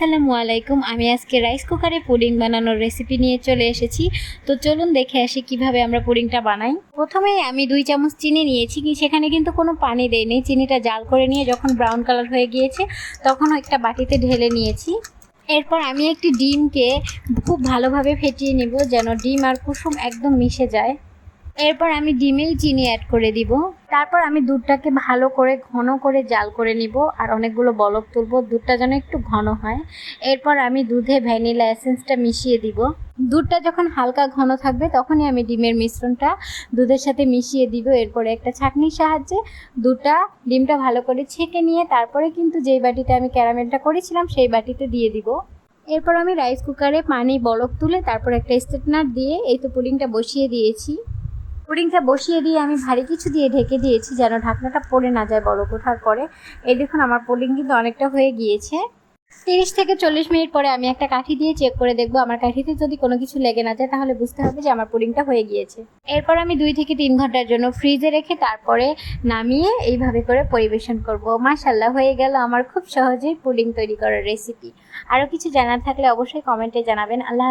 আসসালামু আলাইকুম আমি আজকে রাইস কুকারে পুডিং বানানোর রেসিপি নিয়ে চলে এসেছি। তো চলুন দেখে আসি কীভাবে আমরা পুডিংটা বানাই। প্রথমে আমি দুই চামচ চিনি নিয়েছি সেখানে কিন্তু কোনো পানি দেয়নি। চিনিটা জাল করে নিয়ে যখন ব্রাউন কালার হয়ে গিয়েছে তখন একটা বাটিতে ঢেলে নিয়েছি। এরপর আমি একটি ডিমকে খুব ভালোভাবে ফেটিয়ে নিব যেন ডিম আর কুসুম একদম মিশে যায়। এরপর আমি ডিমেই চিনি অ্যাড করে দিব। তারপর আমি দুধটাকে ভালো করে, ঘন করে জাল করে নিব আর অনেকগুলো বলক তুলব, দুধটা যেন একটু ঘন হয়। এরপর আমি দুধে ভ্যানিলা এসেন্সটা মিশিয়ে দিব। দুধটা যখন হালকা ঘন থাকবে, তখনই আমি ডিমের মিশ্রণটা দুধের সাথে মিশিয়ে দিব। এরপরে একটা ছাঁকনির সাহায্যে দুধটা ডিমটা ভালো করে ছেঁকে নিয়ে, তারপরে কিন্তু যেই বাটিতে আমি ক্যারামেলটা করেছিলাম, সেই বাটিতে দিয়ে দিব। এরপর আমি রাইস কুকারে পানি, বলক তুলে তারপর একটা স্টেটনার দিয়ে এই তো পুডিংটা বসিয়ে দিয়েছি। পুডিংটা বসিয়ে দিয়ে আমি ভারী কিছু দিয়ে ঢেকে দিয়েছি যেন ঢাকনাটা পড়ে না যায় বড় কোঠার পরে। এই দেখুন, আমার পুডিং কিন্তু অনেকটা হয়ে গিয়েছে। তিরিশ থেকে চল্লিশ মিনিট পরে আমি একটা কাঠি দিয়ে চেক করে দেখব। আমার কাঠিতে যদি কোনো কিছু লেগে না যায়, তাহলে বুঝতে হবে যে আমার পুডিংটা হয়ে গিয়েছে। এরপর আমি দুই থেকে তিন ঘণ্টার জন্য ফ্রিজে রেখে তারপরে নামিয়ে এইভাবে করে পরিবেশন করব। মাশাল্লাহ হয়ে গেল আমার খুব সহজেই পুডিং তৈরি করার রেসিপি আরও কিছু জানার থাকলে অবশ্যই কমেন্টে জানাবেন। আল্লাহ